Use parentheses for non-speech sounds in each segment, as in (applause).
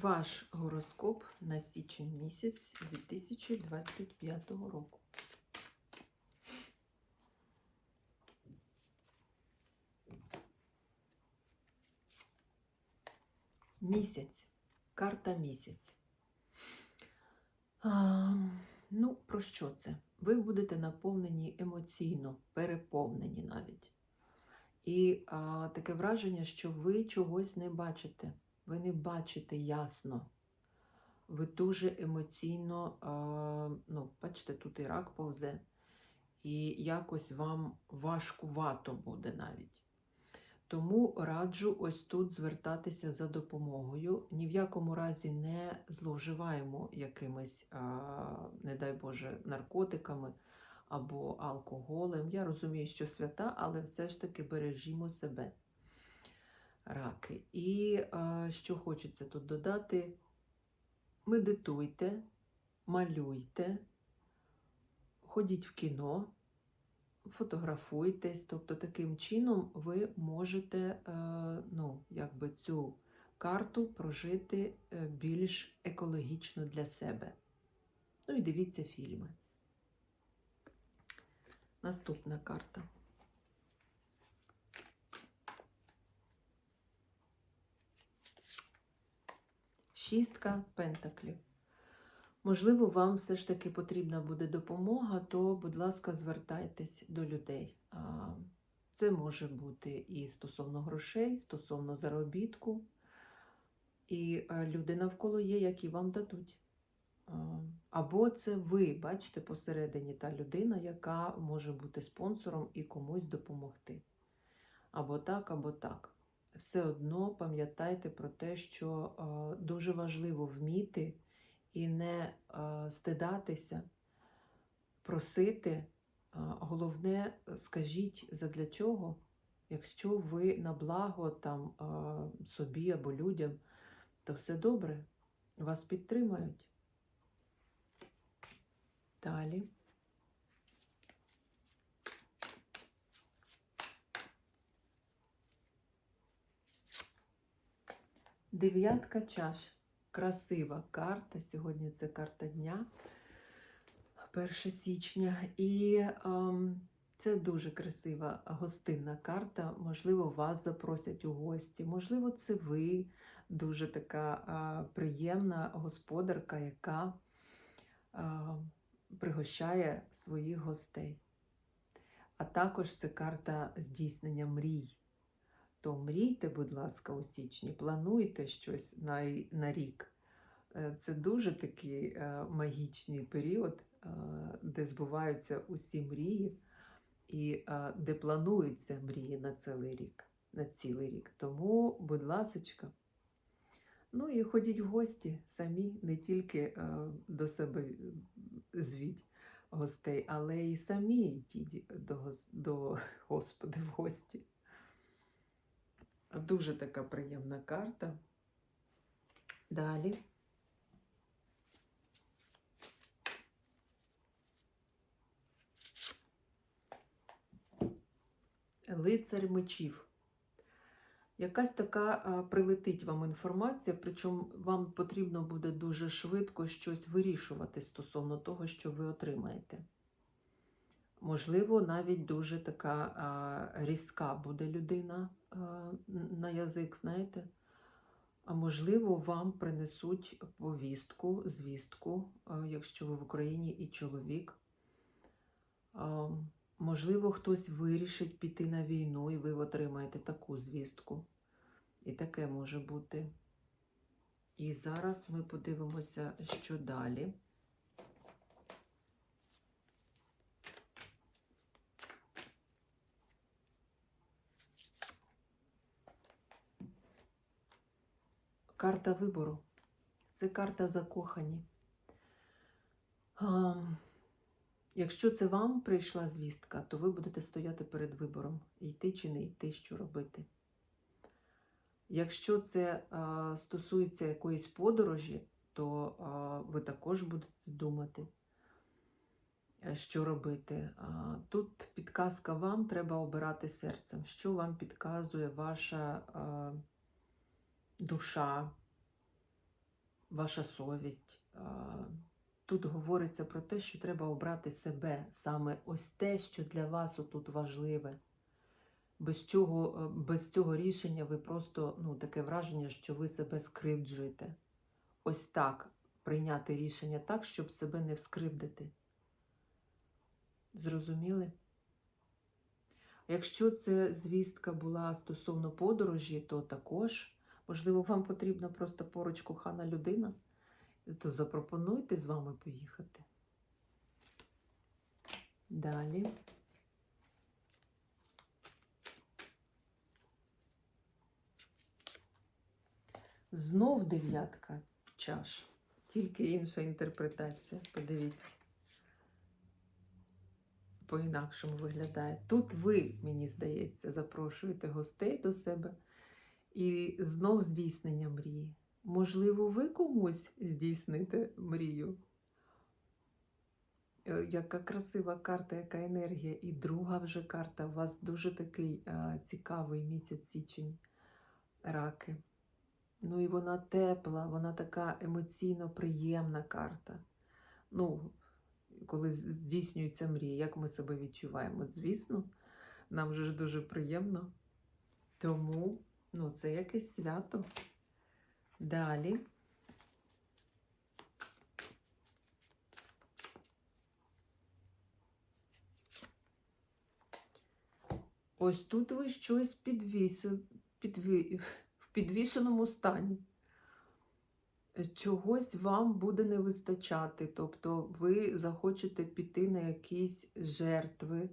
Ваш гороскоп на січень місяць 2025 року. Місяць. Карта місяць. А, ну, про що це? Ви будете наповнені емоційно, переповнені навіть. І а, таке враження, що ви чогось не бачите. Ви не бачите ясно. Ви дуже емоційно, ну, бачите, тут і рак повзе, і якось вам важкувато буде навіть. Тому раджу ось тут звертатися за допомогою. Ні в якому разі не зловживаємо якимись, не дай Боже, наркотиками або алкоголем. Я розумію, що свята, але все ж таки бережімо себе раки. І а, що хочеться тут додати: медитуйте, малюйте, ходіть в кіно, фотографуйтесь. Тобто, таким чином ви можете е, ну, якби цю карту прожити е, більш екологічно для себе. Ну і дивіться фільми. Наступна карта. Шістка пентаклів. Можливо, вам все ж таки потрібна буде допомога, то, будь ласка, звертайтесь до людей. Це може бути і стосовно грошей, стосовно заробітку. І е, люди навколо є, які вам дадуть. Або це ви, бачите, посередині та людина, яка може бути спонсором і комусь допомогти. Або так, або так все одно пам'ятайте про те, що е, дуже важливо вміти і не е, стидатися, просити. Е, головне, скажіть задля чого, якщо ви на благо там, собі або людям, то все добре, вас підтримають. Далі. Дев'ятка чаш. Красива карта. Сьогодні це карта дня, 1 січня. І ем, це дуже красива гостинна карта. Можливо, вас запросять у гості. Можливо, це ви дуже така е, приємна господарка, яка е, пригощає своїх гостей. А також це карта здійснення мрій то мрійте, будь ласка, у січні, плануйте щось на, на рік. Е, Це дуже такий е, магічний період, е, де збуваються усі мрії і де плануються мрії на цілий рік. На цілий рік. Тому, будь ласочка. Ну і ходіть в гості самі, не тільки до себе звіть гостей, але й самі йдіть до, до (laughs) Господи в гості. Дуже така приємна карта. Далі. Лицар мечів. Якась така прилетить вам інформація, причому вам потрібно буде дуже швидко щось вирішувати стосовно того, що ви отримаєте. Можливо, навіть дуже така а, різка буде людина а, на язик, знаєте. А можливо, вам принесуть повістку, звістку, а, якщо ви в Україні і чоловік. А, Можливо, хтось вирішить піти на війну, і ви отримаєте таку звістку. І таке може бути. І зараз ми подивимося, що далі. Карта вибору. Це карта закохані. Ам, Якщо це вам прийшла звістка, то ви будете стояти перед вибором, йти чи не йти, що робити. Якщо це а, стосується якоїсь подорожі, то а, ви також будете думати, е, що робити. А, тут підказка вам треба обирати серцем. Що вам підказує ваша а, душа, ваша совість. Тут говориться про те, що треба обрати себе, саме ось те, що для вас отут важливе. Без чого, е, без цього рішення ви просто ну, таке враження, що ви себе скривджуєте. Ось так прийняти рішення так, щоб себе не вскривдити. Зрозуміли? Якщо це звістка була стосовно подорожі, то також, можливо, вам потрібна просто поруч кохана людина то запропонуйте з вами поїхати. Далі. Знов дев'ятка чаш. Тільки інша інтерпретація. Подивіться. По-інакшому виглядає. Тут ви, мені здається, запрошуєте гостей до себе і знов здійснення мрії. Можливо, ви комусь здійсните мрію. Е, Яка красива карта, яка енергія. І друга вже карта. У вас дуже такий а, цікавий місяць січень раки. Ну і вона тепла, вона така емоційно приємна карта. Ну, коли здійснюється мрія, як ми себе відчуваємо? Звісно, нам же ж дуже приємно. Тому ну, це якесь свято. Далі. Ось тут ви щось підвісили, підві... в підвішеному стані. Чогось вам буде не вистачати, тобто ви захочете піти на якісь жертви,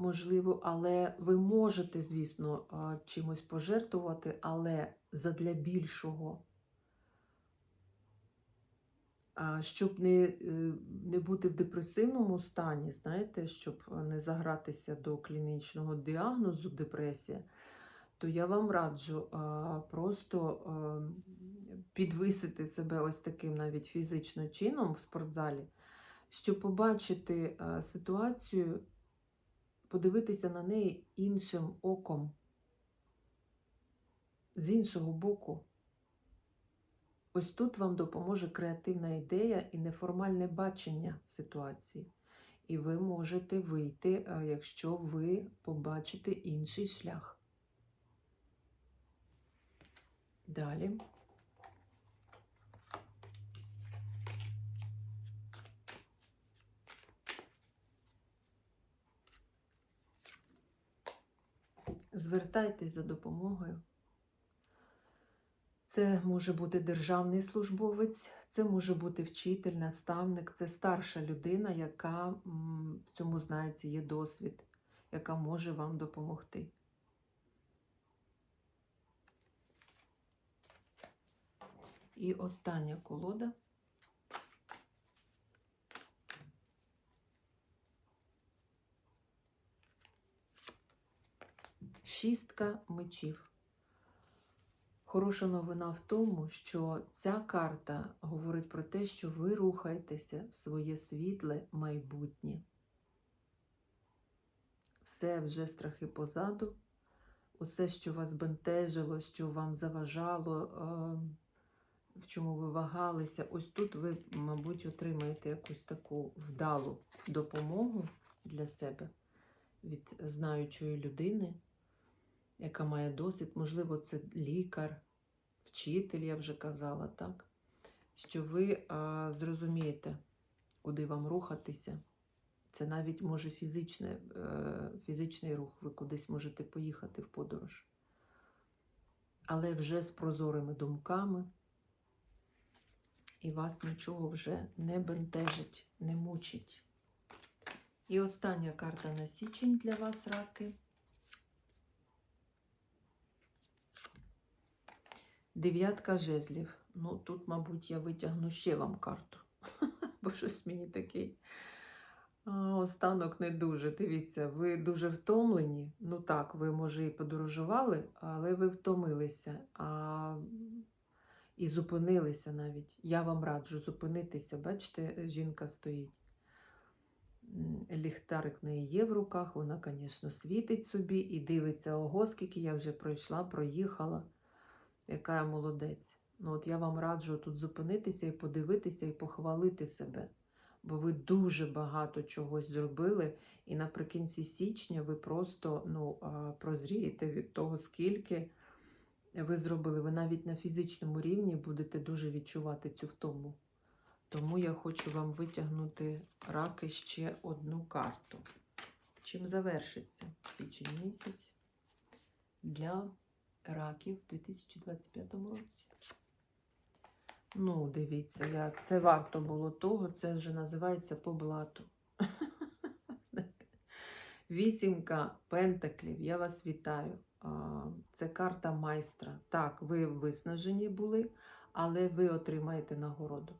можливо, але ви можете, звісно, чимось пожертвувати, але задля більшого. Щоб не, е, не бути в депресивному стані, знаєте, щоб не загратися до клінічного діагнозу депресія, то я вам раджу просто підвисити себе ось таким навіть фізично чином в спортзалі, щоб побачити ситуацію, подивитися на неї іншим оком, з іншого боку. Ось тут вам допоможе креативна ідея і неформальне бачення ситуації. І ви можете вийти, якщо ви побачите інший шлях. Далі. Звертайтесь за допомогою. Це може бути державний службовець, це може бути вчитель, наставник, це старша людина, яка в цьому знається, є досвід, яка може вам допомогти. І остання колода. Шістка мечів. Хороша новина в тому, що ця карта говорить про те, що ви рухаєтеся в своє світле майбутнє. Все вже страхи позаду, усе, що вас бентежило, що вам заважало, е, в чому ви вагалися, ось тут ви, мабуть, отримаєте якусь таку вдалу допомогу для себе від знаючої людини яка має досвід, можливо, це лікар, вчитель, я вже казала, так? Що ви а, зрозумієте, куди вам рухатися. Це навіть може фізичне, е, фізичний рух, ви кудись можете поїхати в подорож. Але вже з прозорими думками, і вас нічого вже не бентежить, не мучить. І остання карта на січень для вас, раки. Дев'ятка жезлів. Ну, тут, мабуть, я витягну ще вам карту. (laughs) Бо щось мені такий останок не дуже. Дивіться, ви дуже втомлені. Ну так, ви, може, і подорожували, але ви втомилися а, і зупинилися навіть. Я вам раджу зупинитися. Бачите, жінка стоїть. Ліхтарик в неї є в руках, вона, звісно, світить собі і дивиться, ого, скільки я вже пройшла, проїхала яка я молодець. Ну, от я вам раджу тут зупинитися і подивитися, і похвалити себе. Бо ви дуже багато чогось зробили, і наприкінці січня ви просто ну, прозрієте від того, скільки ви зробили. Ви навіть на фізичному рівні будете дуже відчувати цю втому. Тому я хочу вам витягнути раки ще одну карту. Чим завершиться січень місяць для раків в 2025 році. Ну, дивіться, як це варто було того, це вже називається по блату. (laughs) Вісімка пентаклів, я вас вітаю. Це карта майстра. Так, ви виснажені були, але ви отримаєте нагороду.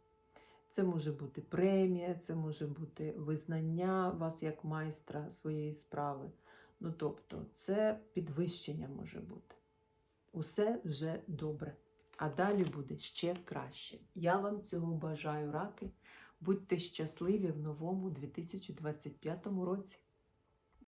Це може бути премія, це може бути визнання вас як майстра своєї справи. Ну, тобто, це підвищення може бути усе вже добре. А далі буде ще краще. Я вам цього бажаю, раки. Будьте щасливі в новому 2025 році.